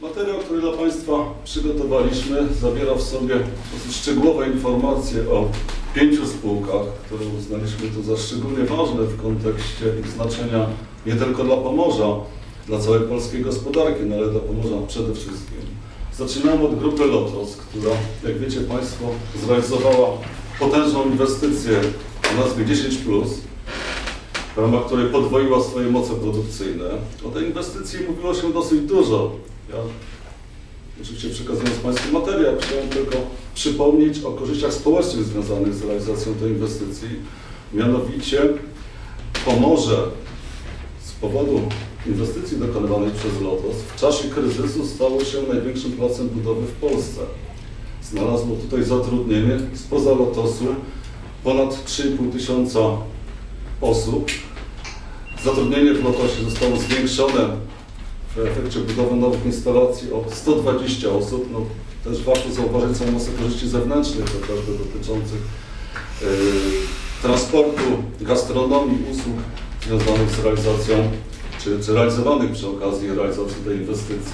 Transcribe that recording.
Materiał, który dla Państwa przygotowaliśmy, zawiera w sobie szczegółowe informacje o pięciu spółkach, które uznaliśmy tu za szczególnie ważne w kontekście ich znaczenia nie tylko dla Pomorza, dla całej polskiej gospodarki, no ale dla Pomorza przede wszystkim. Zaczynamy od grupy Lotos, która, jak wiecie Państwo, zrealizowała potężną inwestycję o nazwie 10+, w ramach której podwoiła swoje moce produkcyjne. O tej inwestycji mówiło się dosyć dużo. Ja oczywiście przekazując Państwu materiał, chciałem tylko przypomnieć o korzyściach społecznych związanych z realizacją tej inwestycji. Mianowicie Pomorze z powodu inwestycji dokonywanej przez LOTOS w czasie kryzysu stało się największym placem budowy w Polsce. Znalazło tutaj zatrudnienie spoza LOTOSu ponad 3,5 tysiąca osób. Zatrudnienie w Lotosie zostało zwiększone w efekcie budowy nowych instalacji o 120 osób. No, też warto zauważyć całą masę korzyści zewnętrznych, chociażby dotyczących yy, transportu, gastronomii, usług związanych z realizacją, czy, czy realizowanych przy okazji realizacji tej inwestycji.